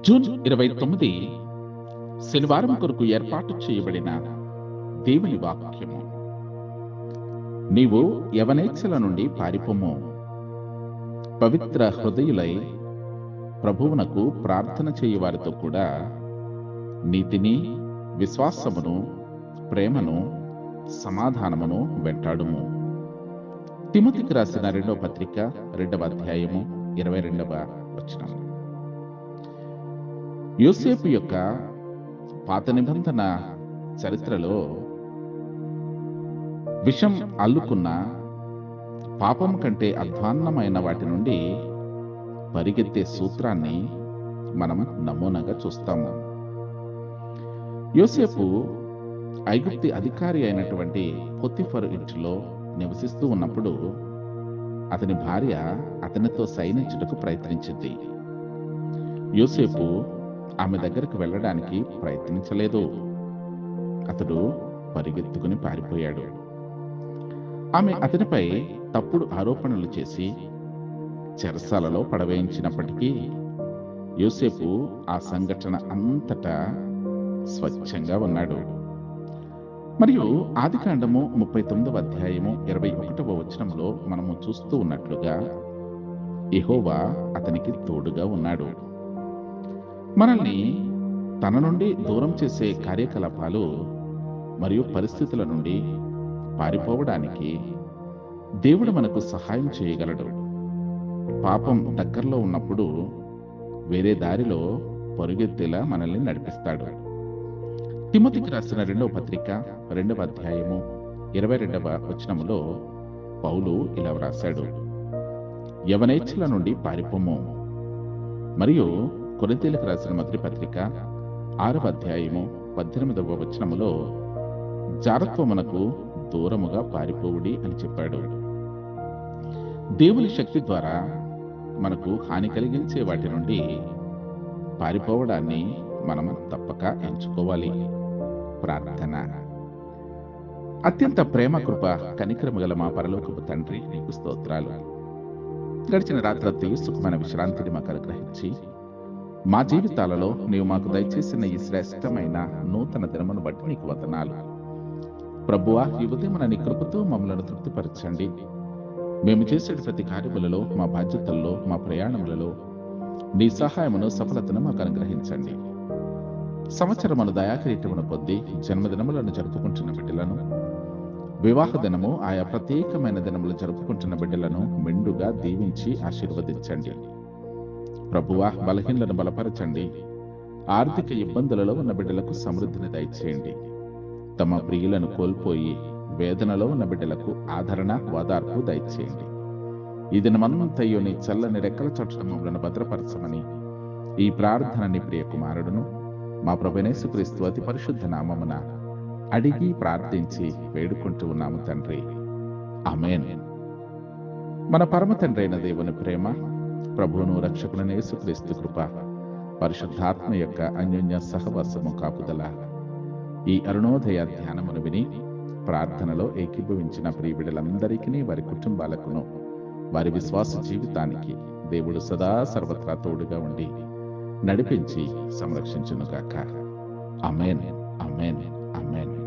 June ఇరవై తొమ్మిది శనివారం కొరకు ఏర్పాటు చేయబడిన దేవుని వాక్యము. నీవు యవనేచ్ఛల నుండి పారిపోము పవిత్ర హృదయులై ప్రభువునకు ప్రార్థన చేయవారితో కూడా నీతిని విశ్వాసమును ప్రేమను సమాధానమును వెంటాడుము. తిమతికి రాసిన రెండవ పత్రిక రెండవ అధ్యాయము ఇరవై రెండవ వచనం యోసేపు యొక్క పాత నిబంధన చరిత్రలో విషం అల్లుకున్న పాపం కంటే అధ్వాన్నమైన వాటి నుండి పరిగెత్తే సూత్రాన్ని మనం నమూనాగా చూస్తాము. యోసేపు ఐగుప్తి అధికారి అయినటువంటి పొత్తిఫరు ఇంటిలో నివసిస్తూ ఉన్నప్పుడు అతని భార్య అతనితో సైనించుటకు ప్రయత్నించింది. యోసేపు ఆమె దగ్గరకు వెళ్ళడానికి ప్రయత్నించలేదు. అతడు పరిగెత్తుకుని పారిపోయాడు. ఆమె అతనిపై తప్పుడు ఆరోపణలు చేసి చెరసాలలో పడవేయించినప్పటికీ యోసేపు ఆ సంఘటన అంతటా స్వచ్ఛంగా ఉన్నాడు. మరియు ఆది కాండము ముప్పై తొమ్మిదవ అధ్యాయము ఇరవై ఒకటవ వచనంలో మనము చూస్తూ ఉన్నట్లుగా ఎహోవా అతనికి తోడుగా ఉన్నాడు. మనల్ని తన నుండి దూరం చేసే కార్యకలాపాలు మరియు పరిస్థితుల నుండి పారిపోవడానికి దేవుడు మనకు సహాయం చేయగలడు. పాపం దగ్గరలో ఉన్నప్పుడు వేరే దారిలో పరుగెత్తేలా మనల్ని నడిపిస్తాడు. తిమతికి రాసిన రెండవ పత్రిక రెండవ అధ్యాయము ఇరవై రెండవ వచనములో పౌలు ఇలా వ్రాశాడు. యవనేచ్ఛల నుండి పారిపోము. మరియు కొరింతీలకు రాసిన మొదటి పత్రిక ఆరవ అధ్యాయము పద్దెనిమిదవ వచనములో జారత్వమునకు దూరముగా పారిపోవుడి అని చెప్పాడు. దేవుని శక్తి ద్వారా మనకు హాని కలిగించే వాటి నుండి పారిపోవడాన్ని మనం తప్పక ఎంచుకోవాలి. ప్రార్థన. అత్యంత ప్రేమ కృప కనికరము గల మా పరలోకపు తండ్రి నీకు స్తోత్రాలు. గడిచిన రాత్రి సుఖమైన విశ్రాంతిని మాకు అనుగ్రహించి మా జీవితాలలో నీవు మాకు దయచేసిన ఈ శ్రేష్టమైన నూతన దినమును బట్టి నీకు వదనాలు. ప్రభువా ఈ ఉదయం నీ కృపతో మమ్మలను తృప్తిపరచండి. మేము చేసే ప్రతి కార్యములలో మా బాధ్యతల్లో మా ప్రయాణములలో నీ సహాయమును సఫలతను మాకు అనుగ్రహించండి. సంవత్సరమును దయాకిరీటమును కొద్దీ జన్మదినములను జరుపుకుంటున్న బిడ్డలను వివాహ దినము ఆయా ప్రత్యేకమైన దినములు జరుపుకుంటున్న బిడ్డలను మెండుగా దీవించి ఆశీర్వదించండి. ప్రభువా బలహీనలను బలపరచండి. ఆర్థిక ఇబ్బందులలో ఉన్న బిడ్డలకు సమృద్ధిని దయచేయండి. తమ ప్రియులను కోల్పోయి వేదనలో ఉన్న బిడ్డలకు ఆదరణ ఓదార్పు దయచేయండి. ఇది దినమంతయ్యో నీ చల్లని రెక్కల చోట్ల మమ్మలను భద్రపరచమని ఈ ప్రార్థనని ప్రియ కుమారుడును మా ప్రభునేసుక్రీస్తు అతి పరిశుద్ధ నామమున అడిగి ప్రార్థించి వేడుకుంటూ ఉన్నాము తండ్రి. అమేన్ మన పరమ తండ్రి అయిన దేవుని ప్రేమ ప్రభువును రక్షకులను యేసుక్రీస్తు కృప పరిశుద్ధాత్మ యొక్క అన్యోన్య సహవాసము కాపుదల. ఈ అరుణోదయ ధ్యానమును విని ప్రార్థనలో ఏకీభవించిన ప్రియబిడలందరికీ వారి కుటుంబాలకును వారి విశ్వాస జీవితానికి దేవుడు సదా సర్వత్రా తోడుగా ఉండి నడిపించి సంరక్షించునుగాక. అమేన్ అమేన్ అమేన్